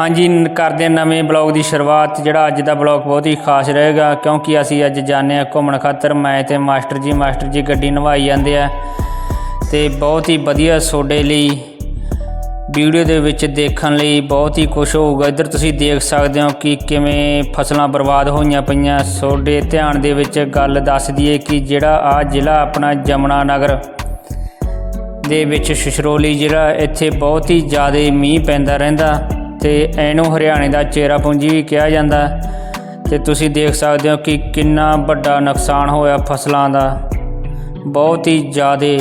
ਹਾਂਜੀ, ਨ- ਕਰਦੇ ਹਾਂ ਨਵੇਂ ਬਲੌਗ ਦੀ ਸ਼ੁਰੂਆਤ, ਜਿਹੜਾ ਅੱਜ ਦਾ ਬਲੌਗ ਬਹੁਤ ਹੀ ਖਾਸ ਰਹੇਗਾ, ਕਿਉਂਕਿ ਅਸੀਂ ਅੱਜ ਜਾਂਦੇ ਹਾਂ ਘੁੰਮਣ ਖਾਤਰ। ਮੈਂ ਤੇ ਮਾਸਟਰ ਜੀ ਮਾਸਟਰ ਜੀ ਗੱਡੀ ਨਵਾਈ ਜਾਂਦੇ ਆ ਤੇ ਬਹੁਤ ਹੀ ਵਧੀਆ ਤੁਹਾਡੇ ਲਈ ਵੀਡੀਓ ਦੇ ਵਿੱਚ ਦੇਖਣ ਲਈ ਬਹੁਤ ਹੀ ਕੁਝ ਹੋਊਗਾ। ਇੱਧਰ ਤੁਸੀਂ ਦੇਖ ਸਕਦੇ ਹੋ ਕਿ ਕਿਵੇਂ ਫਸਲਾਂ ਬਰਬਾਦ ਹੋਈਆਂ ਪਈਆਂ। ਤੁਹਾਡੇ ਧਿਆਨ ਦੇ ਵਿੱਚ ਗੱਲ ਦੱਸ ਦਈਏ ਕਿ ਜਿਹੜਾ ਆ ਜ਼ਿਲ੍ਹਾ ਆਪਣਾ ਜਮਨਾ ਨਗਰ ਦੇ ਵਿੱਚ, ਸ਼ਸ਼ਰੋਲੀ ਜਿਹੜਾ ਇੱਥੇ ਬਹੁਤ ਹੀ ਜ਼ਿਆਦਾ ਮੀਂਹ ਪੈਂਦਾ ਰਹਿੰਦਾ। ਤੇ ਇਹਨੂੰ ਹਰਿਆਣੇ ਦਾ ਚੇਰਾ ਪੂੰਜੀ ਵੀ ਕਿਹਾ ਜਾਂਦਾ ਤੇ ਤੁਸੀਂ ਦੇਖ ਸਕਦੇ ਹੋ ਕਿ ਕਿੰਨਾ ਵੱਡਾ ਨੁਕਸਾਨ ਹੋਇਆ ਫਸਲਾਂ ਦਾ। ਬਹੁਤ ਹੀ ਜ਼ਿਆਦਾ,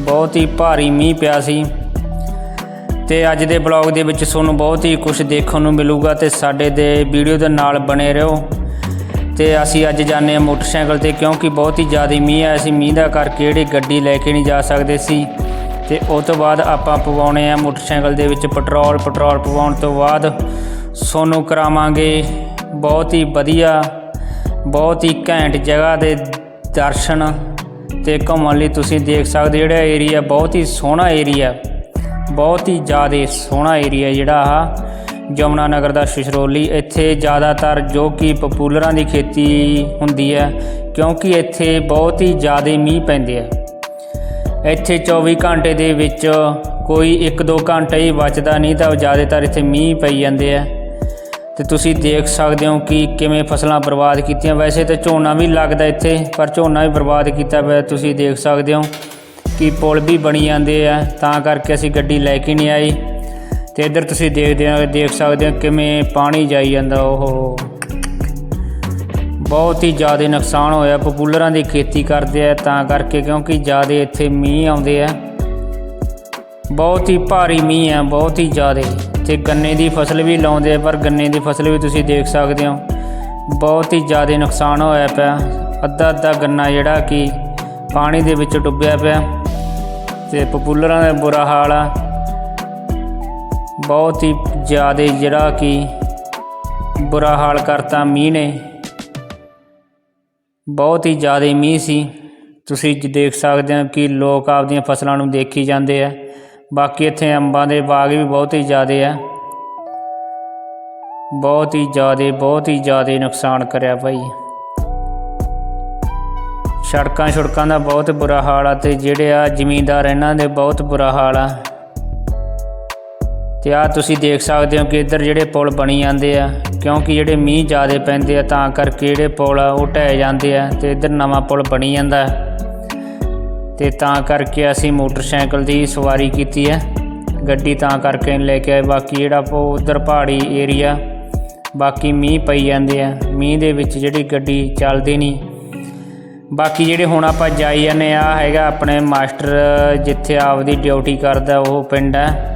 ਬਹੁਤ ਹੀ ਭਾਰੀ ਮੀਂਹ ਪਿਆ ਸੀ। ਤੇ ਅੱਜ ਦੇ ਬਲੌਗ ਦੇ ਵਿੱਚ ਤੁਹਾਨੂੰ ਬਹੁਤ ਹੀ ਕੁਝ ਦੇਖਣ ਨੂੰ ਮਿਲੂਗਾ ਤੇ ਸਾਡੇ ਦੇ ਵੀਡੀਓ ਦੇ ਨਾਲ ਬਣੇ ਰਹੋ। ਤੇ ਅਸੀਂ ਅੱਜ ਜਾਂਦੇ ਹਾਂ ਮੋਟਰਸਾਈਕਲ ਤੇ ਕਿਉਂਕਿ ਬਹੁਤ ਹੀ ਜ਼ਿਆਦਾ ਮੀਂਹ ਆਇਆ ਸੀ। ਮੀਂਹ ਦਾ ਕਰਕੇ ਜਿਹੜੀ ਗੱਡੀ ਲੈ ਕੇ ਨਹੀਂ ਜਾ ਸਕਦੇ ਸੀ। ਤੇ ਉਸ ਤੋਂ ਬਾਅਦ ਆਪਾਂ ਪਵਾਉਣੇ ਆ ਮੋਟਰਸਾਈਕਲ ਦੇ ਵਿੱਚ ਪੈਟਰੋਲ। ਪੈਟਰੋਲ ਪਵਾਉਣ ਤੋਂ ਬਾਅਦ ਸੋਨੂੰ ਕਰਾਵਾਂਗੇ ਬਹੁਤ ਹੀ ਵਧੀਆ, ਬਹੁਤ ਹੀ ਘੈਂਟ ਜਗ੍ਹਾ ਦੇ ਦਰਸ਼ਨ ਤੇ ਘੁੰਮਣ ਲਈ ਤੁਸੀਂ ਦੇਖ ਸਕਦੇ ਜਿਹੜਾ ਏਰੀਆ ਬਹੁਤ ਹੀ ਸੋਹਣਾ ਏਰੀਆ ਬਹੁਤ ਹੀ ਜ਼ਿਆਦਾ ਸੋਹਣਾ ਏਰੀਆ ਜਿਹੜਾ ਆ, ਜਮਨਾ ਨਗਰ ਦਾ ਸ਼ਿਸ਼ਰੋਲੀ। ਇੱਥੇ ਜ਼ਿਆਦਾਤਰ ਜੋ ਕਿ ਪਪੂਲਰਾਂ ਦੀ ਖੇਤੀ ਹੁੰਦੀ ਹੈ, ਕਿਉਂਕਿ ਇੱਥੇ ਬਹੁਤ ਹੀ ਜ਼ਿਆਦਾ ਮੀਂਹ ਪੈਂਦੇ ਆ। ਇੱਥੇ 24 ਘੰਟੇ ਦੇ ਵਿੱਚ ਕੋਈ 1-2 ਘੰਟੇ ਹੀ ਬਚਦਾ, ਨਹੀਂ ਤਾਂ ਜ਼ਿਆਦਾਤਰ ਇੱਥੇ ਮੀਂਹ ਪਈ ਜਾਂਦੇ ਆ। ਤੇ ਤੁਸੀਂ ਦੇਖ ਸਕਦੇ ਹੋ ਕਿ ਕਿਵੇਂ ਫਸਲਾਂ ਬਰਬਾਦ ਕੀਤੀਆਂ। ਵੈਸੇ ਤਾਂ ਝੋਨਾ ਵੀ ਲੱਗਦਾ ਇੱਥੇ, ਪਰ ਝੋਨਾ ਵੀ ਬਰਬਾਦ ਕੀਤਾ ਹੋਇਆ ਤੁਸੀਂ ਦੇਖ ਸਕਦੇ ਹੋ ਕਿ ਪੁਲ ਵੀ ਬਣੀ ਜਾਂਦੇ ਆ, ਤਾਂ ਕਰਕੇ ਅਸੀਂ ਗੱਡੀ ਲੈ ਕੇ ਨਹੀਂ ਆਈ ਤੇ ਇੱਧਰ ਤੁਸੀਂ ਦੇਖਦੇ ਹੋ, ਦੇਖ ਸਕਦੇ ਹੋ ਕਿਵੇਂ ਪਾਣੀ ਜਾਈ ਜਾਂਦਾ। ਉਹ ਬਹੁਤ ਹੀ ਜ਼ਿਆਦਾ ਨੁਕਸਾਨ ਹੋਇਆ। ਪਪੂਲਰਾਂ ਦੀ ਖੇਤੀ ਕਰਦੇ ਆ ਤਾਂ ਕਰਕੇ ਕਿਉਂਕਿ ਜ਼ਿਆਦਾ ਇੱਥੇ ਮੀਂਹ ਆਉਂਦੇ ਆ। ਬਹੁਤ ਹੀ ਭਾਰੀ ਮੀਂਹ ਆ, ਬਹੁਤ ਹੀ ਜ਼ਿਆਦਾ। ਤੇ ਗੰਨੇ ਦੀ ਫਸਲ ਵੀ ਲਾਉਂਦੇ ਆ, ਪਰ ਗੰਨੇ ਦੀ ਫਸਲ ਵੀ ਤੁਸੀਂ ਦੇਖ ਸਕਦੇ ਹੋ। ਬਹੁਤ ਹੀ ਜ਼ਿਆਦਾ ਨੁਕਸਾਨ ਹੋਇਆ ਪਿਆ। ਅੱਧਾ ਅੱਧਾ ਗੰਨਾ ਜਿਹੜਾ ਕਿ ਪਾਣੀ ਦੇ ਵਿੱਚ ਡੁੱਬਿਆ ਪਿਆ। ਤੇ ਪਪੂਲਰਾਂ ਦਾ ਬੁਰਾ ਹਾਲ ਆ। ਬਹੁਤ ਹੀ ਜ਼ਿਆਦਾ ਜਿਹੜਾ ਕਿ ਬੁਰਾ ਹਾਲ ਕਰਤਾ ਮੀਂਹ ਨੇ। ਬਹੁਤ ਹੀ ਜ਼ਿਆਦਾ ਮੀਂਹ ਸੀ। ਤੁਸੀਂ ਦੇਖ ਸਕਦੇ ਹੋ ਕਿ ਲੋਕ ਆਪਦੀਆਂ ਫਸਲਾਂ ਨੂੰ ਦੇਖੀ ਜਾਂਦੇ ਆ। ਬਾਕੀ ਇੱਥੇ ਅੰਬਾਂ ਦੇ ਬਾਗ ਵੀ ਬਹੁਤ ਹੀ ਜ਼ਿਆਦਾ ਆ। ਬਹੁਤ ਹੀ ਜ਼ਿਆਦਾ, ਬਹੁਤ ਹੀ ਜ਼ਿਆਦਾ ਨੁਕਸਾਨ ਕਰਿਆ ਭਾਈ। ਸੜਕਾਂ ਸੜਕਾਂ ਦਾ ਬਹੁਤ ਬੁਰਾ ਹਾਲ ਆ ਤੇ ਜਿਹੜੇ ਆ ਜ਼ਮੀਂਦਾਰ ਇਹਨਾਂ ਦੇ ਬਹੁਤ ਬੁਰਾ ਹਾਲ ਆ। ਤੇ ਆ ਤੁਸੀਂ ਦੇਖ ਸਕਦੇ ਹੋ ਕਿ ਇੱਧਰ ਜਿਹੜੇ ਪੁਲ ਬਣੀ ਜਾਂਦੇ ਆ, ਕਿਉਂਕਿ ਜਿਹੜੇ ਮੀਂਹ ਜ਼ਿਆਦਾ ਪੈਂਦੇ ਆ ਤਾਂ ਕਰਕੇ ਜਿਹੜੇ ਪੁਲ ਆ, ਉਹ ਢਹਿ ਜਾਂਦੇ ਆ ਤੇ ਇੱਧਰ ਨਵਾਂ ਪੁਲ ਬਣੀ ਜਾਂਦਾ ਹੈ। ਤੇ ਤਾਂ ਕਰਕੇ ਅਸੀਂ ਮੋਟਰਸਾਈਕਲ ਦੀ ਸਵਾਰੀ ਕੀਤੀ ਹੈ। ਗੱਡੀ ਤਾਂ ਕਰਕੇ ਲੈ ਕੇ ਆਏ, ਬਾਕੀ ਜਿਹੜਾ ਉਹ ਉਧਰ ਪਹਾੜੀ ਏਰੀਆ, ਬਾਕੀ ਮੀਂਹ ਪਈ ਜਾਂਦੇ ਆ। ਮੀਂਹ ਦੇ ਵਿੱਚ ਜਿਹੜੀ ਗੱਡੀ ਚੱਲਦੀ ਨਹੀਂ ਬਾਕੀ ਜਿਹੜੇ ਹੁਣ ਆਪਾਂ ਜਾਈ ਜਾਂਦੇ ਆ ਹੈਗਾ ਆਪਣੇ ਮਾਸਟਰ, ਜਿੱਥੇ ਆਪਦੀ ਡਿਊਟੀ ਕਰਦਾ ਉਹ ਪਿੰਡ ਹੈ।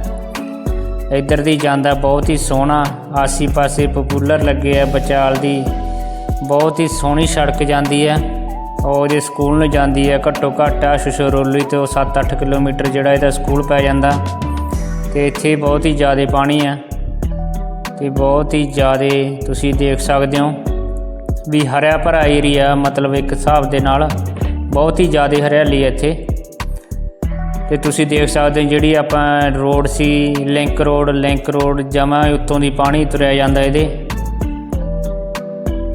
ਇੱਧਰ ਦੀ ਜਾਂਦਾ ਬਹੁਤ ਹੀ ਸੋਹਣਾ, ਆਸੀ-ਪਾਸੇ ਪਪੂਲਰ ਲੱਗੇ ਆ ਬਚਾਲ ਦੀ। ਬਹੁਤ ਹੀ ਸੋਹਣੀ ਸੜਕ ਜਾਂਦੀ ਹੈ ਉਹ ਜੇ ਸਕੂਲ ਨੂੰ ਜਾਂਦੀ ਹੈ ਘੱਟੋ ਘੱਟ ਆ ਸ਼ਸ਼ਰੋਲੀ ਤੋਂ 7-8 ਕਿਲੋਮੀਟਰ ਜਿਹੜਾ ਇਹਦਾ ਸਕੂਲ ਪੈ ਜਾਂਦਾ। ਤੇ ਇੱਥੇ ਬਹੁਤ ਹੀ ਜ਼ਿਆਦਾ ਪਾਣੀ ਹੈ ਤੇ ਬਹੁਤ ਹੀ ਜ਼ਿਆਦਾ ਤੁਸੀਂ ਦੇਖ ਸਕਦੇ ਹੋ ਵੀ ਹਰਿਆ ਭਰਾ ਏਰੀਆ ਮਤਲਬ ਇੱਕ ਹਿਸਾਬ ਦੇ ਨਾਲ ਬਹੁਤ ਹੀ ਜ਼ਿਆਦਾ ਹਰਿਆਲੀ ਹੈ ਇੱਥੇ। ਤੇ ਤੁਸੀਂ ਦੇਖ ਸਕਦੇ ਹੋ ਜਿਹੜੀ ਆਪਾਂ ਰੋਡ ਸੀ ਲਿੰਕ ਰੋਡ ਲਿੰਕ ਰੋਡ ਜਮਾ ਉੱਤੋਂ ਦੀ ਪਾਣੀ ਤੁਰਿਆ ਜਾਂਦਾ ਇਹਦੇ।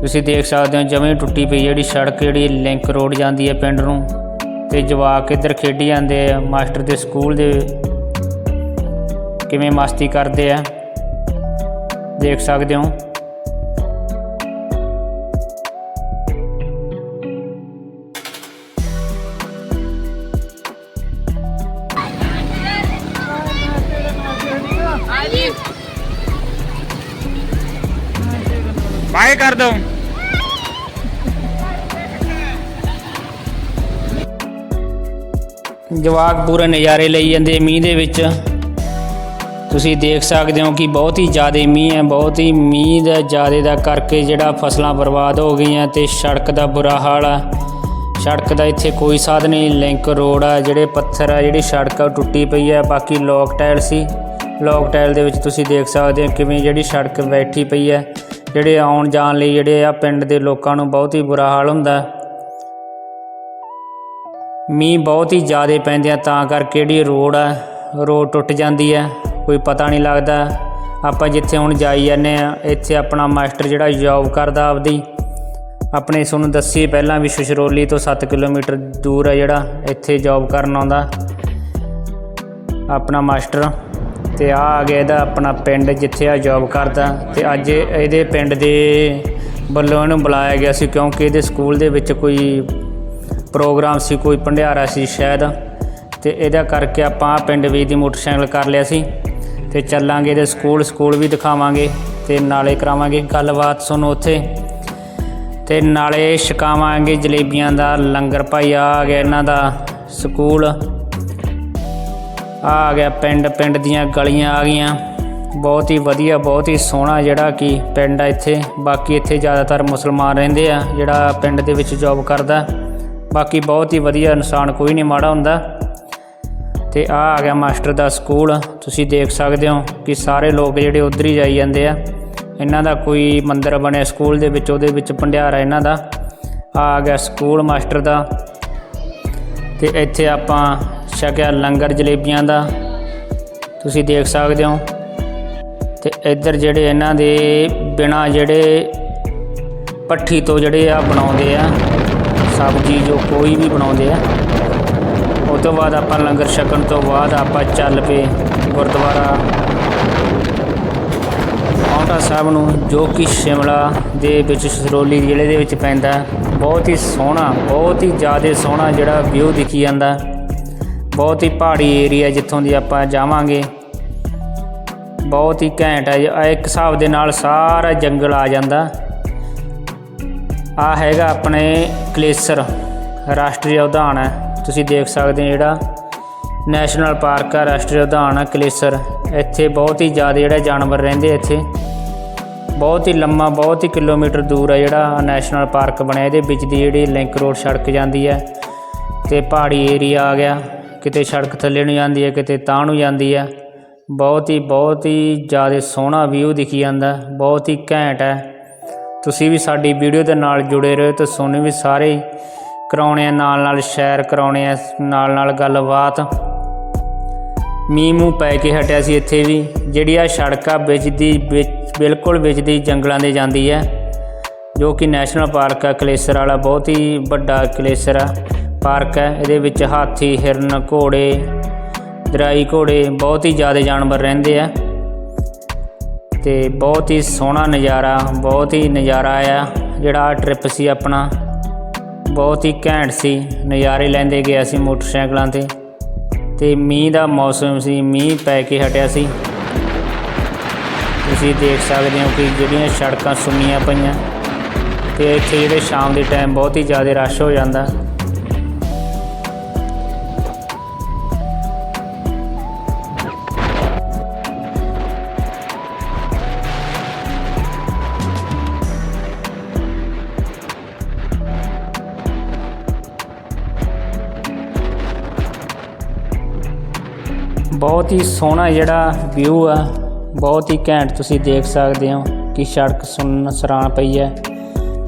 ਤੁਸੀਂ ਦੇਖ ਸਕਦੇ ਹੋ ਜਮੇ ਟੁੱਟੀ ਪਈ ਜਿਹੜੀ ਸੜਕ ਜਿਹੜੀ ਲਿੰਕ ਰੋਡ ਜਾਂਦੀ ਹੈ ਪਿੰਡ ਨੂੰ। ਤੇ ਜਵਾਕ ਇੱਧਰ ਖੇਡੀ ਜਾਂਦੇ ਆ, ਮਾਸਟਰ ਦੇ ਸਕੂਲ ਦੇ ਕਿਵੇਂ ਮਸਤੀ ਕਰਦੇ ਆ। ਦੇਖ ਸਕਦੇ ਹੋ। ਬਾਏ ਕਰ ਜਵਾਕ ਪੂਰੇ ਨਜ਼ਾਰੇ ਲਈ ਜਾਂਦੇ ਮੀਂਹ ਦੇ ਵਿੱਚ। ਤੁਸੀਂ ਦੇਖ ਸਕਦੇ ਹੋ ਕਿ ਬਹੁਤ ਹੀ ਜ਼ਿਆਦਾ ਮੀਂਹ ਹੈ, ਬਹੁਤ ਹੀ ਮੀਂਹ ਦਾ ਜ਼ਿਆਦਾ ਦਾ ਕਰਕੇ ਜਿਹੜਾ ਫਸਲਾਂ ਬਰਬਾਦ ਹੋ ਗਈਆਂ ਤੇ ਸੜਕ ਦਾ ਬੁਰਾ ਹਾਲ ਆ। ਸੜਕ ਦਾ ਇੱਥੇ ਕੋਈ ਸਾਧਨ ਨਹੀਂ, ਲਿੰਕ ਰੋਡ ਆ, ਜਿਹੜੇ ਪੱਥਰ ਆ, ਜਿਹੜੀ ਸੜਕ ਆ ਉਹ ਟੁੱਟੀ ਪਈ ਆ, ਬਾਕੀ ਲੋਕ ਟਾਇਲ ਸੀ। ਲੋਕ ਟਾਇਲ ਦੇ ਵਿੱਚ ਤੁਸੀਂ ਦੇਖ ਸਕਦੇ ਹੋ ਕਿਵੇਂ ਜਿਹੜੀ ਸੜਕ ਬੈਠੀ ਪਈ ਹੈ ਜਿਹੜੇ ਆਉਣ ਜਾਣ ਲਈ ਜਿਹੜੇ ਆ ਪਿੰਡ ਦੇ ਲੋਕਾਂ ਨੂੰ ਬਹੁਤ ਹੀ ਬੁਰਾ ਹਾਲ ਹੁੰਦਾ। ਮੀਂਹ ਬਹੁਤ ਹੀ ਜ਼ਿਆਦਾ ਪੈਂਦੇ ਆ, ਤਾਂ ਕਰਕੇ ਜਿਹੜੀ ਰੋਡ ਆ, ਰੋਡ ਟੁੱਟ ਜਾਂਦੀ ਹੈ ਕੋਈ ਪਤਾ ਨਹੀਂ ਲੱਗਦਾ। ਆਪਾਂ ਜਿੱਥੇ ਹੁਣ ਜਾਈ ਜਾਂਦੇ ਆ, ਇੱਥੇ ਆਪਣਾ ਮਾਸਟਰ ਜਿਹੜਾ ਜੌਬ ਕਰਦਾ ਆਪਦੀ। ਆਪਣੇ ਤੁਹਾਨੂੰ ਦੱਸੀ ਪਹਿਲਾਂ ਵੀ ਸ਼ਸ਼ਰੋਲੀ ਤੋਂ 7 ਕਿਲੋਮੀਟਰ ਦੂਰ ਹੈ ਜਿਹੜਾ, ਇੱਥੇ ਜੌਬ ਕਰਨ ਆਉਂਦਾ। ਆਪਣਾ ਮਾਸਟਰ। ਤੇ ਆ ਆ ਗਿਆ ਇਹਦਾ ਆਪਣਾ ਪਿੰਡ ਜਿੱਥੇ ਆ ਜੌਬ ਕਰਦਾ ਤੇ ਅੱਜ ਇਹਦੇ ਪਿੰਡ ਦੇ ਵੱਲੋਂ ਇਹਨੂੰ ਬੁਲਾਇਆ ਗਿਆ ਸੀ ਕਿਉਂਕਿ ਇਹਦੇ ਸਕੂਲ ਦੇ ਵਿੱਚ ਕੋਈ ਪ੍ਰੋਗਰਾਮ ਸੀ, ਕੋਈ ਭੰਡਿਆਰਾ ਸੀ ਸ਼ਾਇਦ ਤੇ ਇਹਦਾ ਕਰਕੇ ਆਪਾਂ ਪਿੰਡ ਵੀ ਦੀ ਮੋਟਰਸਾਈਕਲ ਕਰ ਲਿਆ ਸੀ ਤੇ ਚੱਲਾਂਗੇ ਇਹਦੇ ਸਕੂਲ ਸਕੂਲ ਵੀ ਦਿਖਾਵਾਂਗੇ ਤੇ ਨਾਲੇ ਕਰਾਵਾਂਗੇ ਗੱਲਬਾਤ ਤੁਹਾਨੂੰ ਉੱਥੇ। ਤੇ ਨਾਲੇ ਛਕਾਵਾਂਗੇ ਜਲੇਬੀਆਂ ਦਾ ਲੰਗਰ, ਭਾਈ ਆ ਗਿਆ ਇਹਨਾਂ ਦਾ ਸਕੂਲ। ਆ ਗਿਆ ਪਿੰਡ ਪਿੰਡ ਦੀਆਂ ਗਲੀਆਂ ਆ ਗਈਆਂ। ਬਹੁਤ ਹੀ ਵਧੀਆ, ਬਹੁਤ ਹੀ ਸੋਹਣਾ ਜਿਹੜਾ ਕਿ ਪਿੰਡ ਆ ਇੱਥੇ। ਬਾਕੀ ਇੱਥੇ ਜ਼ਿਆਦਾਤਰ ਮੁਸਲਮਾਨ ਰਹਿੰਦੇ ਆ, ਜਿਹੜਾ ਪਿੰਡ ਦੇ ਵਿੱਚ ਜੌਬ ਕਰਦਾ। ਬਾਕੀ ਬਹੁਤ ਹੀ ਵਧੀਆ ਇਨਸਾਨ, ਕੋਈ ਨਹੀਂ ਮਾੜਾ ਹੁੰਦਾ। ਤੇ ਆ ਆ ਗਿਆ ਮਾਸਟਰ ਦਾ ਸਕੂਲ। ਤੁਸੀਂ ਦੇਖ ਸਕਦੇ ਹੋ ਕਿ ਸਾਰੇ ਲੋਕ ਜਿਹੜੇ ਉਧਰ ਹੀ ਜਾਈ ਜਾਂਦੇ ਆ। ਇਹਨਾਂ ਦਾ ਕੋਈ ਮੰਦਿਰ ਬਣਿਆ ਸਕੂਲ ਦੇ ਵਿੱਚ, ਉਹਦੇ ਵਿੱਚ ਭੰਡਿਆਰਾ ਇਹਨਾਂ ਦਾ। ਆ ਆ ਗਿਆ ਸਕੂਲ ਮਾਸਟਰ ਦਾ। ਤੇ ਇੱਥੇ ਆਪਾਂ ਛਕਿਆ ਲੰਗਰ ਜਲੇਬੀਆਂ ਦਾ। ਤੁਸੀਂ ਦੇਖ ਸਕਦੇ ਹੋ। ਤੇ ਇੱਧਰ ਜਿਹੜੇ ਇਹਨਾਂ ਦੇ ਬਿਨਾ ਜਿਹੜੇ ਪੱਠੀ ਤੋਂ ਜਿਹੜੇ ਆ ਬਣਾਉਂਦੇ ਆ, ਸਬਜ਼ੀ ਜੋ ਕੋਈ ਵੀ ਬਣਾਉਂਦੇ ਆ, ਉਹ ਤੋਂ ਬਾਅਦ ਆਪਾਂ ਲੰਗਰ ਛਕਣ ਤੋਂ ਬਾਅਦ ਆਪਾਂ ਚੱਲ ਪਏ ਗੁਰਦੁਆਰਾ ਪਾਉਂਟਾ ਸਾਹਿਬ ਨੂੰ, ਜੋ ਕਿ ਸ਼ਿਮਲਾ ਦੇ ਵਿੱਚ, ਸਰੋਲੀ ਜ਼ਿਲ੍ਹੇ ਦੇ ਵਿੱਚ ਪੈਂਦਾ। ਬਹੁਤ ਹੀ ਸੋਹਣਾ, ਬਹੁਤ ਹੀ ਜ਼ਿਆਦਾ ਸੋਹਣਾ ਜਿਹੜਾ ਵਿਊ ਦਿਖੀ ਜਾਂਦਾ। ਬਹੁਤ ਹੀ ਪਹਾੜੀ ਏਰੀਆ ਜਿੱਥੋਂ ਦੀ ਆਪਾਂ ਜਾਵਾਂਗੇ। ਬਹੁਤ ਹੀ ਘੈਂਟ ਹੈ ਇੱਕ ਹਿਸਾਬ ਦੇ ਨਾਲ ਸਾਰਾ ਜੰਗਲ ਆ ਜਾਂਦਾ। ਆ ਹੈਗਾ ਆਪਣੇ ਕਲੇਸਰ। ਰਾਸ਼ਟਰੀ ਉਦਿਆਨ ਹੈ। ਤੁਸੀਂ ਦੇਖ ਸਕਦੇ ਹੋ ਜਿਹੜਾ ਨੈਸ਼ਨਲ ਪਾਰਕ ਆ, ਰਾਸ਼ਟਰੀ ਉਦਿਆਨ ਹੈ ਕਲੇਸਰ। ਇੱਥੇ ਬਹੁਤ ਹੀ ਜ਼ਿਆਦਾ ਜਿਹੜਾ ਜਾਨਵਰ ਰਹਿੰਦੇ ਇੱਥੇ। ਬਹੁਤ ਹੀ ਲੰਮਾ, ਬਹੁਤ ਹੀ ਕਿਲੋਮੀਟਰ ਦੂਰ ਹੈ ਜਿਹੜਾ ਨੈਸ਼ਨਲ ਪਾਰਕ ਬਣਿਆ। ਇਹਦੇ ਵਿੱਚ ਦੀ ਜਿਹੜੀ ਲਿੰਕ ਰੋਡ ਸੜਕ ਜਾਂਦੀ ਹੈ। ਤੇ ਪਹਾੜੀ ਏਰੀਆ ਆ ਗਿਆ। ਕਿਤੇ ਸੜਕ ਥੱਲੇ ਨੂੰ ਜਾਂਦੀ ਹੈ, ਕਿਤੇ ਤਾਂ ਨੂੰ ਜਾਂਦੀ ਹੈ। ਬਹੁਤ ਹੀ ਬਹੁਤ ਹੀ ਜ਼ਿਆਦਾ ਸੋਹਣਾ ਵਿਊ ਦਿਖੀ ਜਾਂਦਾ, ਬਹੁਤ ਹੀ ਘੈਂਟ ਹੈ। ਤੁਸੀਂ ਵੀ ਸਾਡੀ ਵੀਡੀਓ ਦੇ ਨਾਲ ਜੁੜੇ ਰਹੋ ਤੇ ਸੋਨੇ ਵੀ ਸਾਰੇ ਕਰਾਉਣੇ ਆ, ਨਾਲ ਨਾਲ ਸ਼ੇਅਰ ਕਰਾਉਣੇ ਆ, ਨਾਲ ਨਾਲ ਗੱਲਬਾਤ। ਮੀਂਹ ਮੂੰਹ ਪੈ ਕੇ ਹਟਿਆ ਸੀ ਇੱਥੇ ਵੀ, ਜਿਹੜੀ ਆ ਸੜਕ ਆ ਵਿੱਚ ਦੀ ਵਿੱਚ, ਬਿਲਕੁਲ ਵਿੱਚ ਦੀ ਜੰਗਲਾਂ ਦੇ ਜਾਂਦੀ ਹੈ, ਜੋ ਕਿ ਨੈਸ਼ਨਲ ਪਾਰਕ ਆ, ਕਲੇਸਰ ਵਾਲਾ, ਬਹੁਤ ਹੀ ਵੱਡਾ ਕਲੇਸਰ ਆ। ਪਾਰਕ ਹੈ। ਇਹਦੇ ਵਿੱਚ ਹਾਥੀ, ਹਿਰਨ, ਘੋੜੇ, ਦਰਾਈ ਘੋੜੇ, ਬਹੁਤ ਹੀ ਜ਼ਿਆਦਾ ਜਾਨਵਰ ਰਹਿੰਦੇ ਆ। ਤੇ ਬਹੁਤ ਹੀ ਸੋਹਣਾ ਨਜ਼ਾਰਾ, ਬਹੁਤ ਹੀ ਨਜ਼ਾਰਾ ਆਇਆ। ਜਿਹੜਾ ਟ੍ਰਿਪ ਸੀ ਆਪਣਾ, ਬਹੁਤ ਹੀ ਘੈਂਟ ਸੀ। ਨਜ਼ਾਰੇ ਲੈਂਦੇ ਗਏ ਅਸੀਂ ਮੋਟਰਸਾਈਕਲਾਂ ਤੇ। ਤੇ ਮੀਂਹ ਦਾ ਮੌਸਮ ਸੀ, ਮੀਂਹ ਪੈ ਕੇ ਹਟਿਆ ਸੀ। ਤੁਸੀਂ ਦੇਖ ਸਕਦੇ ਹੋ ਕਿ ਜਿਹੜੀਆਂ ਸੜਕਾਂ ਸੁੰਨੀਆਂ ਪਈਆਂ, ਤੇ ਇੱਥੇ ਜਿਹੜੇ ਸ਼ਾਮ ਦੇ ਟਾਈਮ ਬਹੁਤ ਹੀ ਜ਼ਿਆਦਾ ਰਸ਼ ਹੋ ਜਾਂਦਾ। ਬਹੁਤ ਹੀ ਸੋਹਣਾ ਜਿਹੜਾ ਵਿਊ ਆ, ਬਹੁਤ ਹੀ ਘੈਂਟ ਤੁਸੀਂ ਦੇਖ ਸਕਦੇ ਹੋ ਕਿ ਸੜਕ ਸੁੰਨ ਸਰਾਂ ਪਈ ਹੈ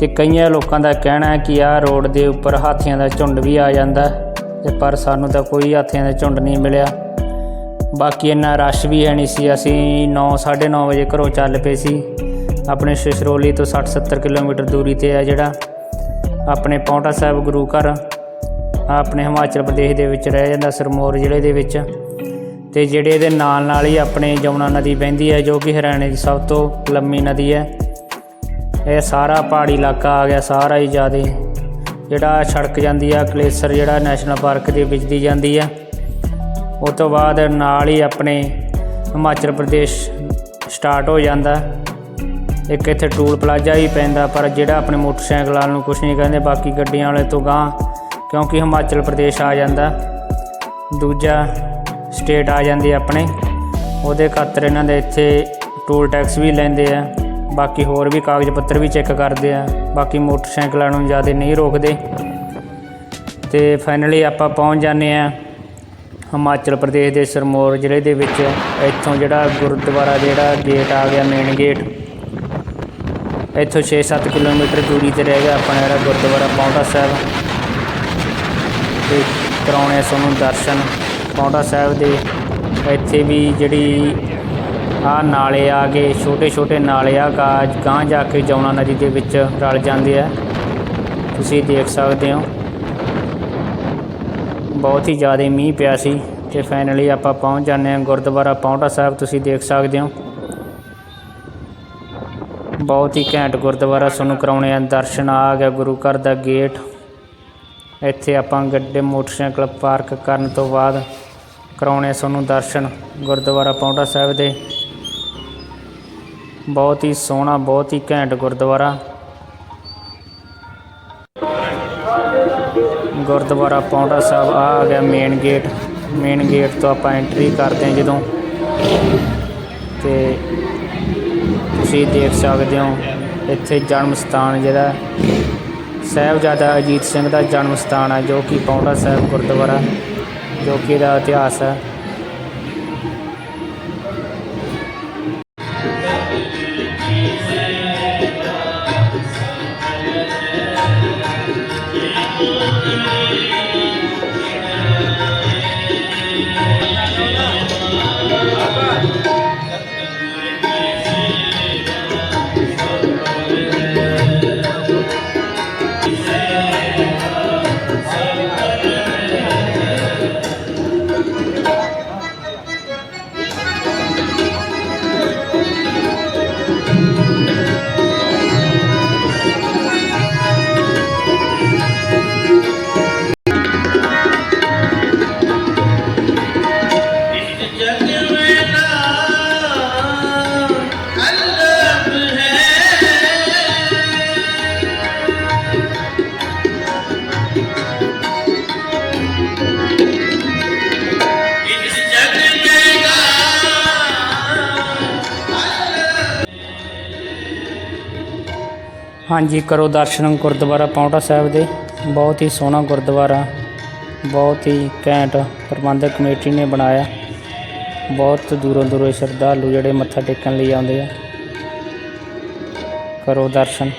ਤੇ ਕਈਆਂ ਲੋਕਾਂ ਦਾ ਕਹਿਣਾ ਹੈ ਕਿ ਆਹ ਰੋਡ ਦੇ ਉੱਪਰ ਹਾਥੀਆਂ ਦਾ ਝੁੰਡ ਵੀ ਆ ਜਾਂਦਾ ਹੈ ਤੇ ਪਰ ਸਾਨੂੰ ਤਾਂ ਕੋਈ ਹਾਥੀਆਂ ਦਾ ਝੁੰਡ ਨਹੀਂ ਮਿਲਿਆ। ਬਾਕੀ ਇੰਨਾ ਰਸ਼ ਵੀ ਹੈ ਨਹੀਂ ਸੀ, ਅਸੀਂ 9:30 ਵਜੇ ਘਰੋਂ ਚੱਲ ਪਏ ਸੀ। ਆਪਣੇ ਸ਼ਿਸ਼ਰੋਲੀ ਤੋਂ 60-70 ਕਿਲੋਮੀਟਰ ਦੂਰੀ ਤੇ ਆ ਜਿਹੜਾ ਆਪਣੇ ਪੌਂਟਾ ਸਾਹਿਬ ਗੁਰੂ ਘਰ, ਆਪਣੇ ਹਿਮਾਚਲ ਪ੍ਰਦੇਸ਼ ਦੇ ਵਿੱਚ ਰਹਿ ਜਾਂਦਾ, ਸਰਮੌਰ ਜ਼ਿਲ੍ਹੇ ਦੇ ਵਿੱਚ। ਤੇ ਜਿਹੜੇ ਇਹਦੇ ਨਾਲ ਨਾਲ ਹੀ ਆਪਣੇ ਜਮੁਨਾ ਨਦੀ ਵਹਿੰਦੀ ਹੈ, ਜੋ ਕਿ ਹਰਿਆਣੇ ਦੀ ਸਭ ਤੋਂ ਲੰਮੀ ਨਦੀ ਹੈ। ਇਹ ਸਾਰਾ ਪਹਾੜੀ ਇਲਾਕਾ ਆ ਗਿਆ, ਸਾਰਾ ਹੀ ਜ਼ਿਆਦੇ। ਜਿਹੜਾ ਸੜਕ ਜਾਂਦੀ ਆ, ਕਲੇਸਰ ਜਿਹੜਾ ਨੈਸ਼ਨਲ ਪਾਰਕ ਦੇ ਵਿੱਚ ਦੀ ਜਾਂਦੀ ਆ। ਉਸ ਤੋਂ ਬਾਅਦ ਨਾਲ ਹੀ ਆਪਣੇ ਹਿਮਾਚਲ ਪ੍ਰਦੇਸ਼ ਸਟਾਰਟ ਹੋ ਜਾਂਦਾ। ਇੱਕ ਇੱਥੇ ਟੂਲ ਪਲਾਜ਼ਾ ਵੀ ਪੈਂਦਾ, ਪਰ ਜਿਹੜਾ ਆਪਣੇ ਮੋਟਰਸਾਈਕਲਾਂ ਨੂੰ ਕੁਝ ਨਹੀਂ ਕਹਿੰਦੇ, ਬਾਕੀ ਗੱਡੀਆਂ ਵਾਲੇ ਤੋਂ ਗਾਂ ਕਿਉਂਕਿ ਹਿਮਾਚਲ ਪ੍ਰਦੇਸ਼ ਆ ਜਾਂਦਾ। ਦੂਜਾ ਸਟੇਟ ਆ ਜਾਂਦੀ ਹੈ ਆਪਣੇ। ਉਹਦੇ ਖਾਤਰ ਇਹਨਾਂ ਦੇ ਇੱਥੇ ਟੂਲ ਟੈਕਸ ਵੀ ਲੈਂਦੇ ਆ। ਬਾਕੀ ਹੋਰ ਵੀ ਕਾਗਜ਼ ਪੱਤਰ ਵੀ ਚੈੱਕ ਕਰਦੇ ਆ। ਬਾਕੀ ਮੋਟਰਸਾਈਕਲਾਂ ਨੂੰ ਜ਼ਿਆਦਾ ਨਹੀਂ ਰੋਕਦੇ। ਤੇ ਫਾਈਨਲੀ ਆਪਾਂ ਪਹੁੰਚ ਜਾਂਦੇ ਆ ਹਿਮਾਚਲ ਪ੍ਰਦੇਸ਼ ਦੇ ਸਰਮੌਰ ਜ਼ਿਲ੍ਹੇ ਦੇ ਵਿੱਚ। ਇੱਥੋਂ ਜਿਹੜਾ ਗੁਰਦੁਆਰਾ ਜਿਹੜਾ ਗੇਟ ਆ ਗਿਆ ਮੇਨ ਗੇਟ ਇੱਥੋਂ 6-7 ਕਿਲੋਮੀਟਰ ਦੂਰੀ ਤੇ ਰਹਿ ਗਿਆ ਆਪਣਾ ਜਿਹੜਾ ਗੁਰਦੁਆਰਾ ਪੌਂਟਾ ਸਾਹਿਬ। ਤੇ ਕਰਾਉਣੇ ਆ ਤੁਹਾਨੂੰ ਦਰਸ਼ਨ। ਪੌਂਟਾ ਸਾਹਿਬ ਦੇ ਇੱਥੇ ਵੀ ਜਿਹੜੀ ਆ ਨਾਲੇ ਆ ਗਏ ਛੋਟੇ ਛੋਟੇ ਨਾਲੇ ਆ ਗਾ ਗਾਂ ਜਾ ਕੇ ਜਮਨਾ ਨਦੀ ਦੇ ਵਿੱਚ ਰਲ ਜਾਂਦੇ ਆ। ਤੁਸੀਂ ਦੇਖ ਸਕਦੇ ਹੋ। ਬਹੁਤ ਹੀ ਜ਼ਿਆਦਾ ਮੀਂਹ ਪਿਆ ਸੀ ਤੇ ਫਾਈਨਲੀ ਆਪਾਂ ਪਹੁੰਚ ਜਾਂਦੇ ਹਾਂ ਗੁਰਦੁਆਰਾ ਪੌਂਟਾ ਸਾਹਿਬ, ਤੁਸੀਂ ਦੇਖ ਸਕਦੇ ਹੋ। ਬਹੁਤ ਹੀ ਘੈਂਟ ਗੁਰਦੁਆਰਾ ਤੁਹਾਨੂੰ ਕਰਾਉਣੇ ਆ। ਦਰਸ਼ਨ ਆ ਗਿਆ ਗੁਰੂ ਘਰ ਦਾ ਗੇਟ। ਇੱਥੇ ਆਪਾਂ ਗੱਡੇ ਮੋਟਰਸਾਈਕਲ ਪਾਰਕ ਕਰਨ ਤੋਂ ਬਾਅਦ ਕਰਾਉਣੇ ਤੁਹਾਨੂੰ ਦਰਸ਼ਨ ਗੁਰਦੁਆਰਾ ਪੌਂਟਾ ਸਾਹਿਬ ਦੇ। ਬਹੁਤ ਹੀ ਸੋਹਣਾ, ਬਹੁਤ ਹੀ ਘੈਂਟ ਗੁਰਦੁਆਰਾ। ਗੁਰਦੁਆਰਾ ਪੌਂਟਾ ਸਾਹਿਬ ਆ ਆ ਗਿਆ ਮੇਨ ਗੇਟ ਮੇਨ ਗੇਟ ਤੋਂ ਆਪਾਂ ਐਂਟਰੀ ਕਰਦੇ ਹਾਂ ਜਦੋਂ। ਤੇ ਤੁਸੀਂ ਦੇਖ ਸਕਦੇ ਹੋ, ਇੱਥੇ ਜਨਮ ਸਥਾਨ ਜਿਹੜਾ ਸਾਹਿਬਜ਼ਾਦਾ ਅਜੀਤ ਸਿੰਘ ਦਾ ਜਨਮ ਸਥਾਨ ਹੈ ਜੋ ਕਿ ਪੌਂਟਾ ਸਾਹਿਬ ਗੁਰਦੁਆਰਾ। ਜੋ ਕਿ ਇਹਦਾ ਇਤਿਹਾਸ ਹੈ ਹਾਂਜੀ, ਕਰੋ ਦਰਸ਼ਨ ਗੁਰਦੁਆਰਾ ਪੌਂਟਾ ਸਾਹਿਬ ਦੇ। ਬਹੁਤ ਹੀ ਸੋਹਣਾ ਗੁਰਦੁਆਰਾ, ਬਹੁਤ ਹੀ ਘੈਂਟ ਪ੍ਰਬੰਧਕ ਕਮੇਟੀ ਨੇ ਬਣਾਇਆ। ਬਹੁਤ ਦੂਰੋਂ ਦੂਰੋਂ ਸ਼ਰਧਾਲੂ ਜਿਹੜੇ ਮੱਥਾ ਟੇਕਣ ਲਈ ਆਉਂਦੇ ਆ। ਕਰੋ ਦਰਸ਼ਨ।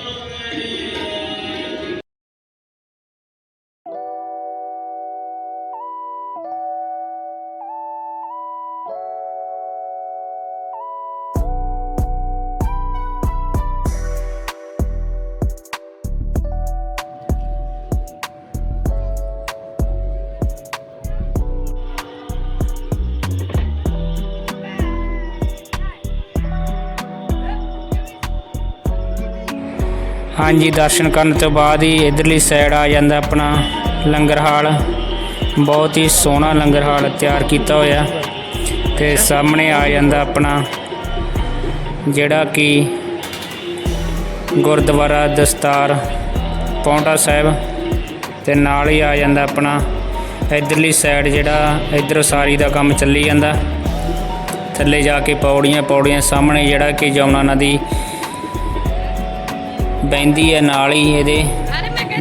ਹਾਂਜੀ, ਦਰਸ਼ਨ ਕਰਨ ਤੋਂ ਬਾਅਦ ਹੀ ਇਧਰਲੀ ਸਾਈਡ ਆ ਜਾਂਦਾ ਆਪਣਾ ਲੰਗਰ ਹਾਲ। ਬਹੁਤ ਹੀ ਸੋਹਣਾ ਲੰਗਰ ਹਾਲ ਤਿਆਰ ਕੀਤਾ ਹੋਇਆ। ਤੇ ਸਾਹਮਣੇ ਆ ਜਾਂਦਾ ਆਪਣਾ ਜਿਹੜਾ ਕਿ ਗੁਰਦੁਆਰਾ ਦਸਤਾਰ ਪੌਂਟਾ ਸਾਹਿਬ। ਤੇ ਨਾਲ ਹੀ ਆ ਜਾਂਦਾ ਆਪਣਾ ਇਧਰਲੀ ਸਾਈਡ ਜਿਹੜਾ ਇਧਰ ਸਾਰੀ ਦਾ ਕੰਮ ਚੱਲੀ ਜਾਂਦਾ। ਥੱਲੇ ਜਾ ਕੇ ਪੌੜੀਆਂ ਪੌੜੀਆਂ ਸਾਹਮਣੇ ਜਿਹੜਾ ਕਿ ਜਮਨਾ ਨਦੀ ਬਹਿੰਦੀ ਹੈ ਨਾਲ ਹੀ ਇਹਦੇ,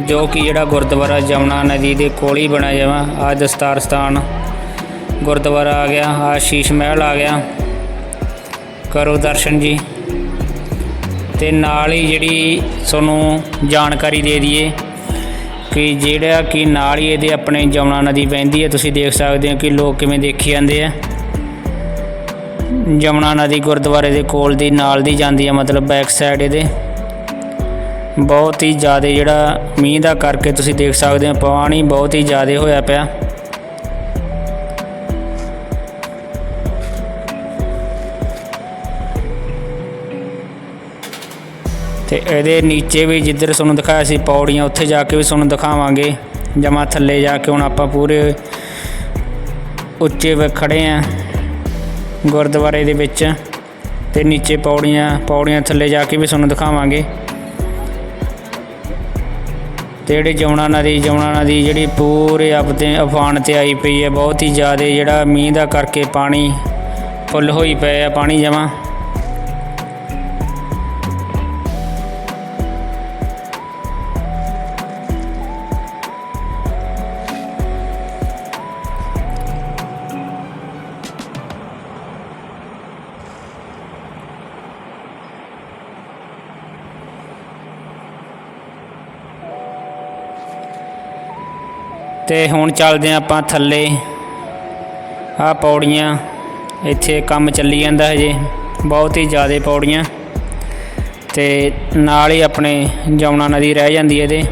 ਜੋ ਕਿ ਜਿਹੜਾ ਗੁਰਦੁਆਰਾ ਜਮਨਾ ਨਦੀ ਦੇ ਕੋਲ ਹੀ ਬਣਿਆ ਜਾਵਾ। ਆ ਦਸਤਾਰ ਸਥਾਨ ਗੁਰਦੁਆਰਾ ਆ ਗਿਆ ਆ ਸ਼ੀਸ਼ ਮਹਿਲ ਆ ਗਿਆ। ਕਰੋ ਦਰਸ਼ਨ ਜੀ। ਤੇ ਨਾਲ ਹੀ ਜਿਹੜੀ ਤੁਹਾਨੂੰ ਜਾਣਕਾਰੀ ਦੇ ਦਈਏ ਕਿ ਜਿਹੜਾ ਕਿ ਨਾਲ ਹੀ ਇਹਦੇ ਆਪਣੇ ਜਮਨਾ ਨਦੀ ਵਹਿੰਦੀ ਹੈ, ਤੁਸੀਂ ਦੇਖ ਸਕਦੇ ਹੋ ਕਿ ਲੋਕ ਕਿਵੇਂ ਦੇਖੀ ਜਾਂਦੇ ਆ। ਜਮਨਾ ਨਦੀ ਗੁਰਦੁਆਰੇ ਦੇ ਕੋਲ ਦੀ, ਨਾਲ ਦੀ ਜਾਂਦੀ ਹੈ, ਮਤਲਬ ਬੈਕ ਸਾਈਡ ਇਹਦੇ। ਬਹੁਤ ਹੀ ਜ਼ਿਆਦਾ ਜਿਹੜਾ ਮੀਂਹ ਦਾ ਕਰਕੇ ਤੁਸੀਂ ਦੇਖ ਸਕਦੇ ਹੋ, ਪਾਣੀ ਬਹੁਤ ਹੀ ਜ਼ਿਆਦਾ ਹੋਇਆ ਪਿਆ। ਤੇ ਇਹਦੇ ਨੀਚੇ ਵੀ ਜਿੱਧਰ ਤੁਹਾਨੂੰ ਦਿਖਾਇਆ ਸੀ, ਪੌੜੀਆਂ, ਉੱਥੇ ਜਾ ਕੇ ਵੀ ਤੁਹਾਨੂੰ ਦਿਖਾਵਾਂਗੇ। ਜਮਾ ਥੱਲੇ ਜਾ ਕੇ ਹੁਣ ਆਪਾਂ ਪੂਰੇ ਉੱਚੇ ਵੇ ਖੜੇ ਆ ਗੁਰਦੁਆਰੇ ਦੇ ਵਿੱਚ। ਤੇ ਨੀਚੇ ਪੌੜੀਆਂ ਪੌੜੀਆਂ ਥੱਲੇ ਜਾ ਕੇ ਵੀ ਤੁਹਾਨੂੰ ਦਿਖਾਵਾਂਗੇ। ਤੇ ਜਿਹੜੀ ਜਮਨਾ ਨਦੀ ਜਮਨਾ ਨਦੀ ਜਿਹੜੀ ਪੂਰੇ ਆਪਦੇ ਅਫਾਨ ਤੇ ਆਈ ਪਈ ਹੈ, ਬਹੁਤ ਹੀ ਜ਼ਿਆਦਾ ਜਿਹੜਾ ਮੀਂਹ ਦਾ ਕਰਕੇ ਪਾਣੀ ਫੁੱਲ ਹੋਈ ਪਏ ਆ, ਪਾਣੀ ਜਮਾ ਤੇ ਹੁਣ ਚੱਲਦੇ ਹਾਂ ਆਪਾਂ ਥੱਲੇ। ਆ ਪੌੜੀਆਂ, ਇੱਥੇ ਕੰਮ ਚੱਲੀ ਜਾਂਦਾ ਹਜੇ, ਬਹੁਤ ਹੀ ਜ਼ਿਆਦਾ ਪੌੜੀਆਂ। ਤੇ ਨਾਲ ਹੀ ਆਪਣੇ ਜਮਨਾ ਨਦੀ ਰਹਿ ਜਾਂਦੀ ਹੈ ਇਹਦੇ।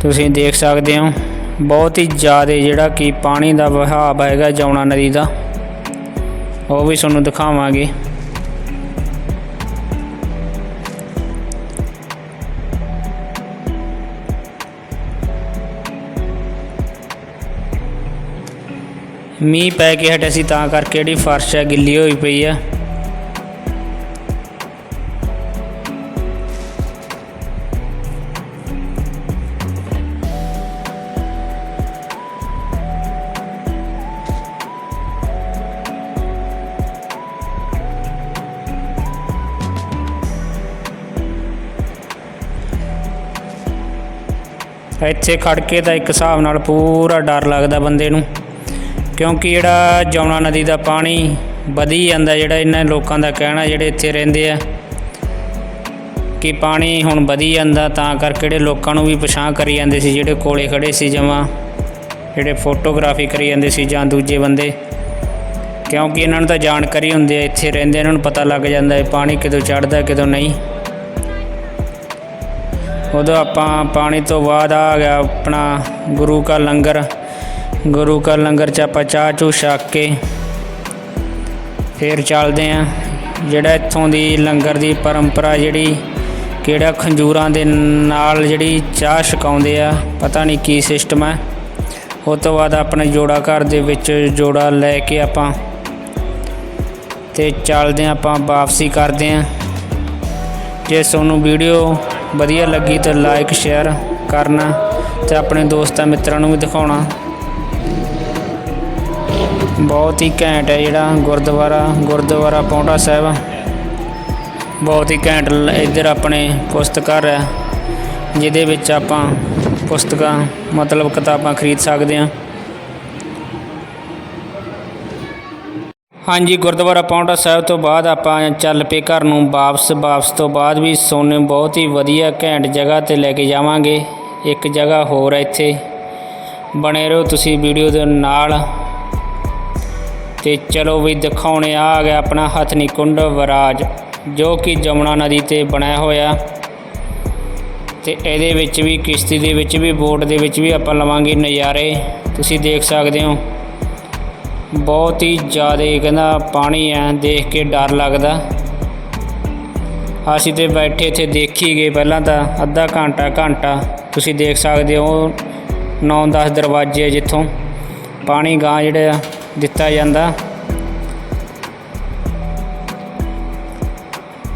ਤੁਸੀਂ ਦੇਖ ਸਕਦੇ ਹੋ, ਬਹੁਤ ਹੀ ਜ਼ਿਆਦਾ ਜਿਹੜਾ ਕਿ ਪਾਣੀ ਦਾ ਵਹਾਅ ਹੈਗਾ ਜਮਨਾ ਨਦੀ ਦਾ। ਉਹ ਵੀ ਤੁਹਾਨੂੰ ਦਿਖਾਵਾਂਗੇ। ਮੀਂਹ ਪੈ ਕੇ ਹਟਿਆ ਸੀ, ਤਾਂ ਕਰਕੇ ਜਿਹੜੀ ਫਰਸ਼ ਹੈ ਗਿੱਲੀ ਹੋਈ ਪਈ ਆ ਇੱਥੇ ਖੜ ਕੇ ਤਾਂ ਇੱਕ ਹਿਸਾਬ ਨਾਲ ਪੂਰਾ ਡਰ ਲੱਗਦਾ ਬੰਦੇ ਨੂੰ। ਕਿਉਂਕਿ ਜਿਹੜਾ ਜਮਨਾ ਨਦੀ ਦਾ ਪਾਣੀ ਵਧੀ ਜਾਂਦਾ, ਜਿਹੜਾ ਇਹਨਾਂ ਲੋਕਾਂ ਦਾ ਕਹਿਣਾ ਜਿਹੜੇ ਇੱਥੇ ਰਹਿੰਦੇ ਆ ਕਿ ਪਾਣੀ ਹੁਣ ਵਧੀ ਜਾਂਦਾ, ਤਾਂ ਕਰਕੇ ਜਿਹੜੇ ਲੋਕਾਂ ਨੂੰ ਵੀ ਪਛਾਣ ਕਰੀ ਜਾਂਦੇ ਸੀ, ਜਿਹੜੇ ਕੋਲੇ ਖੜੇ ਸੀ ਜਮਾਂ, ਜਿਹੜੇ ਫੋਟੋਗ੍ਰਾਫੀ ਕਰੀ ਜਾਂਦੇ ਸੀ ਜਾਂ ਦੂਜੇ ਬੰਦੇ। ਕਿਉਂਕਿ ਇਹਨਾਂ ਨੂੰ ਤਾਂ ਜਾਣਕਾਰੀ ਹੁੰਦੀ ਹੈ ਇੱਥੇ ਰਹਿੰਦੇ ਇਹਨਾਂ ਨੂੰ ਪਤਾ ਲੱਗ ਜਾਂਦਾ ਹੈ ਪਾਣੀ ਕਿਦੋਂ ਚੜਦਾ ਕਿਦੋਂ ਨਹੀਂ। ਉਦੋਂ ਆਪਾਂ ਪਾਣੀ ਤੋਂ ਬਾਅਦ ਆ ਗਿਆ ਆਪਣਾ ਗੁਰੂ ਕਾ ਲੰਗਰ। ਗੁਰੂ ਕਾ ਲੰਗਰ ਚ ਆਪਾਂ ਚਾਹ ਚੂ ਛਕ ਕੇ ਫੇਰ ਚੱਲਦੇ ਆਂ। ਜਿਹੜਾ ਇੱਥੋਂ ਦੀ ਲੰਗਰ ਦੀ ਪਰੰਪਰਾ ਜਿਹੜੀ, ਕਿਹੜਾ ਖੰਜੂਰਾਂ ਦੇ ਨਾਲ ਜਿਹੜੀ ਚਾਹ ਛਕਾਉਂਦੇ ਆ, ਪਤਾ ਨਹੀਂ ਕੀ ਸਿਸਟਮ ਹੈ ਉਸ ਤੋਂ ਬਾਅਦ ਆਪਣੇ ਜੋੜਾ ਘਰ ਦੇ ਵਿੱਚ ਜੋੜਾ ਲੈ ਕੇ ਆਪਾਂ ਤੇ ਚੱਲਦੇ ਆਂ, ਆਪਾਂ ਵਾਪਸੀ ਕਰਦੇ ਆਂ। ਜੇ ਤੁਹਾਨੂੰ ਵੀਡੀਓ ਵਧੀਆ ਲੱਗੀ ਤਾਂ ਲਾਈਕ ਸ਼ੇਅਰ ਕਰਨਾ ਤੇ ਆਪਣੇ ਦੋਸਤਾਂ ਮਿੱਤਰਾਂ ਨੂੰ ਵੀ ਦਿਖਾਉਣਾ। ਬਹੁਤ ਹੀ ਘੈਂਟ ਹੈ ਜਿਹੜਾ ਗੁਰਦੁਆਰਾ ਗੁਰਦੁਆਰਾ ਪੌਂਟਾ ਸਾਹਿਬ। ਬਹੁਤ ਹੀ ਘੈਂਟ ਇੱਧਰ ਆਪਣੇ ਪੁਸਤਕਾਰ ਹੈ, ਜਿਹਦੇ ਵਿੱਚ ਆਪਾਂ ਪੁਸਤਕਾਂ, ਮਤਲਬ ਕਿਤਾਬਾਂ ਖਰੀਦ ਸਕਦੇ ਹਾਂ। ਹਾਂਜੀ, ਗੁਰਦੁਆਰਾ ਪੌਂਟਾ ਸਾਹਿਬ ਤੋਂ ਬਾਅਦ ਆਪਾਂ ਚੱਲ ਪਏ ਘਰ ਨੂੰ ਵਾਪਸ। ਵਾਪਸ ਤੋਂ ਬਾਅਦ ਵੀ ਸੋਨੇ ਬਹੁਤ ਹੀ ਵਧੀਆ ਘੈਂਟ ਜਗ੍ਹਾ ਤੇ ਲੈ ਕੇ ਜਾਵਾਂਗੇ। ਇੱਕ ਜਗ੍ਹਾ ਹੋਰ ਹੈ ਇੱਥੇ। ਬਣੇ ਰਹੋ ਤੁਸੀਂ ਵੀਡੀਓ ਦੇ ਨਾਲ। ਤੇ ਚਲੋ ਵੀ ਦਿਖਾਉਣੇ ਆ ਗਿਆ ਆਪਣਾ ਹਥਨੀ ਕੁੰਡ ਵਰਾਜ, ਜੋ ਕਿ ਜਮੁਨਾ ਨਦੀ ਤੇ ਬਣਿਆ ਹੋਇਆ। ਤੇ ਇਹਦੇ ਵਿੱਚ ਵੀ, ਕਿਸ਼ਤੀ ਦੇ ਵਿੱਚ ਵੀ, ਬੋਟ ਦੇ ਵਿੱਚ ਵੀ ਆਪਾਂ ਲਵਾਂਗੇ ਨਜ਼ਾਰੇ। ਤੁਸੀਂ ਦੇਖ ਸਕਦੇ ਹੋ। ਬਹੁਤ ਹੀ ਜ਼ਿਆਦਾ ਕਹਿੰਦਾ ਪਾਣੀ ਹੈ ਦੇਖ ਕੇ ਡਰ ਲੱਗਦਾ। ਅਸੀਂ ਤੇ ਬੈਠੇ ਇੱਥੇ ਦੇਖੀ ਗਏ ਪਹਿਲਾਂ ਤਾਂ, ਅੱਧਾ ਘੰਟਾ ਘੰਟਾ। ਤੁਸੀਂ ਦੇਖ ਸਕਦੇ ਹੋ 9-10 ਦਰਵਾਜ਼ੇ ਜਿੱਥੋਂ। ਪਾਣੀ ਗਾਂ ਜਿਹੜੇ ਆ ਦਿੱਤਾ ਜਾਂਦਾ।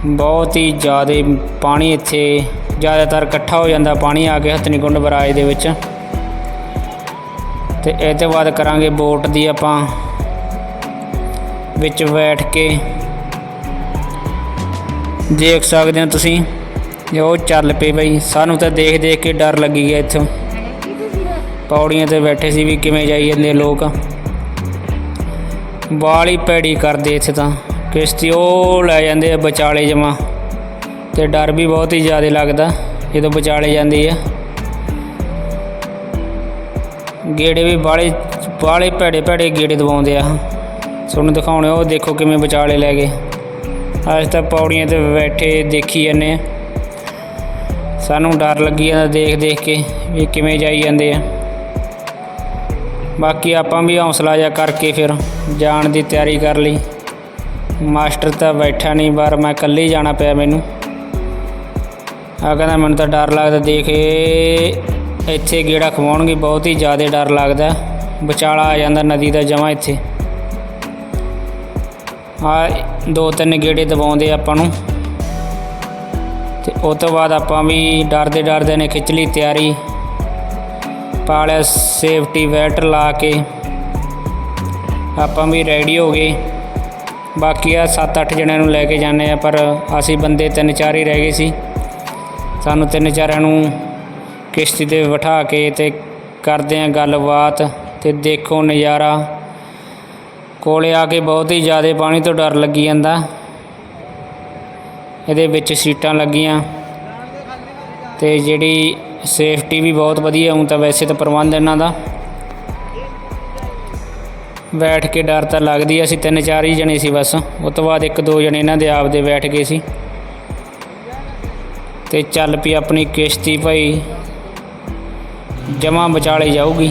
ਬਹੁਤ ਹੀ ਜ਼ਿਆਦਾ ਪਾਣੀ ਇੱਥੇ ਜ਼ਿਆਦਾਤਰ ਇਕੱਠਾ ਹੋ ਜਾਂਦਾ ਪਾਣੀ ਆ ਕੇ ਹਤਨੀਕੁੰਡ ਬਰਾਜ ਦੇ ਵਿੱਚ। ਤੇ ਇਹ ਤੋਂ ਬਾਅਦ ਕਰਾਂਗੇ ਬੋਟ ਦੀ ਆਪਾਂ, ਵਿੱਚ ਬੈਠ ਕੇ। ਦੇਖ ਸਕਦੇ ਹੋ ਤੁਸੀਂ ਇਹ ਉਹ ਚੱਲ ਪਏ ਬਈ, ਸਾਨੂੰ ਤਾਂ ਦੇਖ ਦੇਖ ਕੇ ਡਰ ਲੱਗੀ ਗਿਆ ਇੱਥੋਂ। ਪੌੜੀਆਂ ਤੇ ਬੈਠੇ ਸੀ ਵੀ ਕਿਵੇਂ ਜਾਈ ਜਾਂਦੇ ਲੋਕ। ਬਾਲੀ ਪੈੜੀ ਕਰਦੇ ਇੱਥੇ ਤਾਂ। ਕਿਸ਼ਤੀ ਉਹ ਲੈ ਜਾਂਦੇ ਆ ਵਿਚਾਲੇ ਜਮਾ। ਤੇ ਡਰ ਵੀ ਬਹੁਤ ਹੀ ਜ਼ਿਆਦਾ ਲੱਗਦਾ, ਜਦੋਂ ਵਿਚਾਲੇ ਜਾਂਦੀ ਆ। ਗੇੜੇ ਵੀ ਬਾਲੇ ਬਾਲੇ ਭੈੜੇ ਭੈੜੇ ਗੇੜੇ ਦਵਾਉਂਦੇ ਆ। ਤੁਹਾਨੂੰ ਦਿਖਾਉਣੇ ਉਹ ਦੇਖੋ ਕਿਵੇਂ ਵਿਚਾਲੇ ਲੈ ਗਏ। ਅੱਜ ਤਾਂ ਪੌੜੀਆਂ ਤੇ ਬੈਠੇ ਦੇਖੀ ਜਾਂਦੇ ਆ। ਸਾਨੂੰ ਡਰ ਲੱਗੀ ਜਾਂਦਾ ਦੇਖ ਦੇਖ ਕੇ ਵੀ ਕਿਵੇਂ ਜਾਈ ਜਾਂਦੇ ਆ। ਬਾਕੀ ਆਪਾਂ ਵੀ ਹੌਸਲਾ ਜਾ ਕਰਕੇ ਫਿਰ ਜਾਣ ਦੀ ਤਿਆਰੀ ਕਰ ਲਈ। ਮਾਸਟਰ ਤਾਂ ਬੈਠਾ ਨਹੀਂ, ਬਾਹਰ ਮੈਂ ਇਕੱਲੇ ਜਾਣਾ ਪਿਆ ਮੈਨੂੰ। ਆ ਕਹਿੰਦਾ, ਮੈਨੂੰ ਤਾਂ ਡਰ ਲੱਗਦਾ, ਦੇਖ ਇੱਥੇ ਗੇੜਾ ਖਵਾਉਣਗੇ, ਬਹੁਤ ਹੀ ਜ਼ਿਆਦਾ ਡਰ ਲੱਗਦਾ। ਵਿਚਾਲਾ ਆ ਜਾਂਦਾ ਨਦੀ ਦਾ ਜਮਾ ਇੱਥੇ। ਆ ਦੋ ਤਿੰਨ ਗੇੜੇ ਦਬਾਉਂਦੇ ਆਪਾਂ ਨੂੰ। ਤੇ ਉਸ ਤੋਂ ਬਾਅਦ ਆਪਾਂ ਵੀ ਡਰਦੇ ਡਰਦੇ ਨੇ ਖਿੱਚ ਲਈ ਤਿਆਰੀ। ਪਾਲਿਆ ਸੇਫਟੀ ਬੈਲਟ ਲਾ ਕੇ। ਆਪਾਂ ਵੀ ਰੈਡੀ ਹੋ ਗਏ। ਬਾਕੀ ਆ 7-8 ਜਣਿਆਂ ਨੂੰ ਲੈ ਕੇ ਜਾਂਦੇ ਆ ਪਰ ਅਸੀਂ ਬੰਦੇ ਤਿੰਨ ਚਾਰ ਹੀ ਰਹਿ ਗਏ ਸੀ। ਸਾਨੂੰ ਤਿੰਨ ਚਾਰਾਂ ਨੂੰ ਕਿਸ਼ਤੀ ਤੇ ਬਿਠਾ ਕੇ ਤੇ ਕਰਦੇ ਆ ਗੱਲਬਾਤ ਤੇ ਦੇਖੋ ਨਜ਼ਾਰਾ। ਕੋਲੇ ਆ ਕੇ ਬਹੁਤ ਹੀ ਜ਼ਿਆਦਾ ਪਾਣੀ ਤੋਂ ਡਰ ਲੱਗੀ ਜਾਂਦਾ। ਇਹਦੇ ਵਿੱਚ ਸੀਟਾਂ ਲੱਗੀਆਂ। ਤੇ ਜਿਹੜੀ ਸੇਫਟੀ ਵੀ ਬਹੁਤ ਵਧੀਆ ਹੁਣ ਤਾਂ ਵੈਸੇ ਤਾਂ ਪ੍ਰਬੰਧ ਇਹਨਾਂ ਦਾ। ਬੈਠ ਕੇ ਡਰ ਤਾਂ ਲੱਗਦੀ ਆ, ਅਸੀਂ ਤਿੰਨ ਚਾਰ ਹੀ ਜਣੇ ਸੀ ਬਸ। ਉਸ ਤੋਂ ਬਾਅਦ ਇੱਕ ਦੋ ਜਣੇ ਇਹਨਾਂ ਦੇ ਆਪ ਦੇ ਬੈਠ ਗਏ ਸੀ। ਤੇ ਚੱਲ ਪਈ ਆਪਣੀ ਕਿਸ਼ਤੀ ਭਾਈ ਜਮਾਂ ਵਿਚਾਲੇ ਜਾਊਗੀ।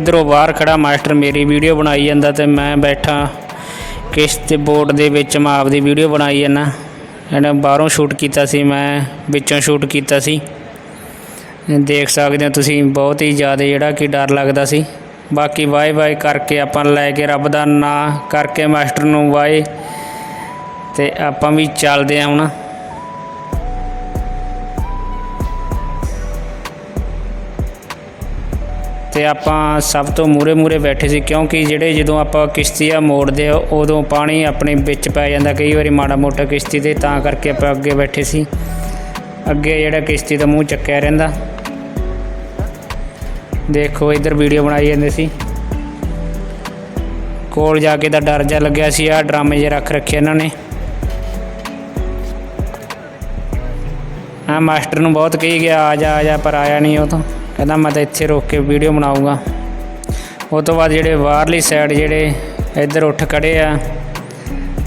ਇਧਰੋਂ ਬਾਹਰ ਖੜਾ ਮਾਸਟਰ ਮੇਰੀ ਵੀਡੀਓ ਬਣਾਈ ਜਾਂਦਾ ਤੇ ਮੈਂ ਬੈਠਾ ਕਿਸ਼ਤ ਬੋਰਡ ਦੇ ਵਿੱਚ, ਮੈਂ ਆਪਦੀ ਵੀਡੀਓ ਬਣਾਈ ਜਾਂਦਾ। ਇਹਨੇ ਬਾਹਰੋਂ ਸ਼ੂਟ ਕੀਤਾ ਸੀ, ਮੈਂ ਵਿੱਚੋਂ ਸ਼ੂਟ ਕੀਤਾ ਸੀ। ਦੇਖ ਸਕਦੇ ਹੋ ਤੁਸੀਂ, ਬਹੁਤ ਹੀ ਜ਼ਿਆਦਾ ਜਿਹੜਾ ਕਿ ਡਰ ਲੱਗਦਾ ਸੀ। ਬਾਕੀ ਵਾਏ ਵਾਏ ਕਰਕੇ ਆਪਾਂ ਲੈ ਕੇ ਰੱਬ ਦਾ ਨਾਂ ਕਰਕੇ ਮਾਸਟਰ ਨੂੰ ਵਾਏ ਤੇ ਆਪਾਂ ਵੀ ਚੱਲਦੇ ਆ ਹੁਣ। ਤੇ ਆਪਾਂ ਸਭ ਤੋਂ ਮੂਰੇ ਮੂਰੇ ਬੈਠੇ ਸੀ, ਕਿਉਂਕਿ ਜਿਹੜੇ ਜਦੋਂ ਆਪਾਂ ਕਿਸ਼ਤੀ ਆ ਮੋੜਦੇ ਆ, ਉਦੋਂ ਪਾਣੀ ਆਪਣੇ ਵਿੱਚ ਪੈ ਜਾਂਦਾ, ਕਈ ਵਾਰੀ ਮਾੜਾ ਮੋਟਾ ਕਿਸ਼ਤੀ ਤੇ, ਤਾਂ ਕਰਕੇ ਆਪਾਂ ਅੱਗੇ ਬੈਠੇ ਸੀ। ਅੱਗੇ ਜਿਹੜਾ ਕਿਸ਼ਤੀ ਦਾ ਮੂੰਹ ਚੱਕਿਆ ਰਹਿੰਦਾ। ਦੇਖੋ, ਇੱਧਰ ਵੀਡੀਓ ਬਣਾਈ ਜਾਂਦੇ ਸੀ। ਕੋਲ ਜਾ ਕੇ ਤਾਂ ਡਰ ਜਾ ਲੱਗਿਆ ਸੀ ਆ ਡਰਾਮੇ ਜੇ ਰੱਖ ਰੱਖੇ ਇਹਨਾਂ ਨੇ। ਆ ਮਾਸਟਰ ਨੂੰ ਬਹੁਤ ਕਹੀ ਗਿਆ, ਆ ਜਾ ਆ ਜਾ, ਪਰ ਆਇਆ ਨਹੀਂ ਉਹ ਤਾਂ। ਕਹਿੰਦਾ ਮੈਂ ਤਾਂ ਇੱਥੇ ਰੋਕ ਕੇ ਵੀਡੀਓ ਬਣਾਉਂਗਾ ਉਹ ਤੋਂ ਬਾਅਦ ਜਿਹੜੇ ਬਾਹਰਲੀ ਸਾਈਡ ਜਿਹੜੇ ਇੱਧਰ ਉੱਠ ਖੜੇ ਆ,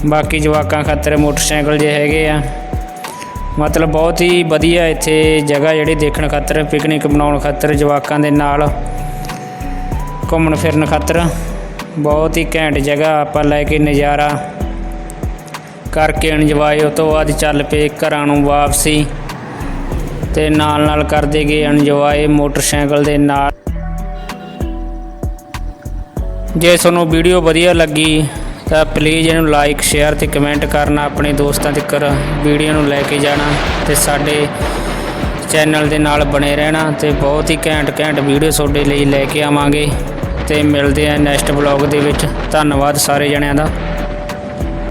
ਬਾਕੀ ਜਵਾਕਾਂ ਖਾਤਰ ਮੋਟਰਸਾਈਕਲ ਜੇ ਹੈਗੇ ਆ। ਮਤਲਬ ਬਹੁਤ ਹੀ ਵਧੀਆ ਇੱਥੇ ਜਗ੍ਹਾ ਜਿਹੜੀ ਦੇਖਣ ਖਾਤਰ ਪਿਕਨਿਕ ਬਣਾਉਣ ਖਾਤਰ ਜਵਾਕਾਂ ਦੇ ਨਾਲ, ਘੁੰਮਣ ਫਿਰਨ ਖਾਤਰ। ਬਹੁਤ ਹੀ ਘੈਂਟ ਜਗ੍ਹਾ ਆਪਾਂ ਲੈ ਕੇ ਨਜ਼ਾਰਾ ਕਰਕੇ ਇੰਜੋਏ ਉਹ ਤੋਂ ਬਾਅਦ ਚੱਲ ਪਏ ਘਰਾਂ ਨੂੰ ਵਾਪਸੀ। ਤੇ ਨਾਲ ਨਾਲ ਕਰਦੇ ਗਏ ਇੰਜੋਏ ਮੋਟਰਸਾਈਕਲ ਦੇ ਨਾਲ। ਜੇ ਤੁਹਾਨੂੰ ਵੀਡੀਓ ਵਧੀਆ ਲੱਗੀ, ਤਾਂ ਪਲੀਜ਼ ਇਹਨੂੰ ਲਾਈਕ ਸ਼ੇਅਰ ਤੇ ਕਮੈਂਟ ਕਰਨਾ, ਆਪਣੇ ਦੋਸਤਾਂ ਤੱਕ ਵੀਡੀਓ ਨੂੰ ਲੈ ਕੇ ਜਾਣਾ ਤੇ ਸਾਡੇ ਚੈਨਲ ਦੇ ਨਾਲ ਬਣੇ ਰਹਿਣਾ ਤੇ ਬਹੁਤ ਹੀ ਘੈਂਟ ਘੈਂਟ ਵੀਡੀਓ ਤੁਹਾਡੇ ਲਈ ਲੈ ਕੇ ਆਵਾਂਗੇ ਤੇ ਮਿਲਦੇ ਆ ਨੈਕਸਟ ਵਲੌਗ ਦੇ ਵਿੱਚ। ਧੰਨਵਾਦ ਸਾਰੇ ਜਣਿਆਂ ਦਾ।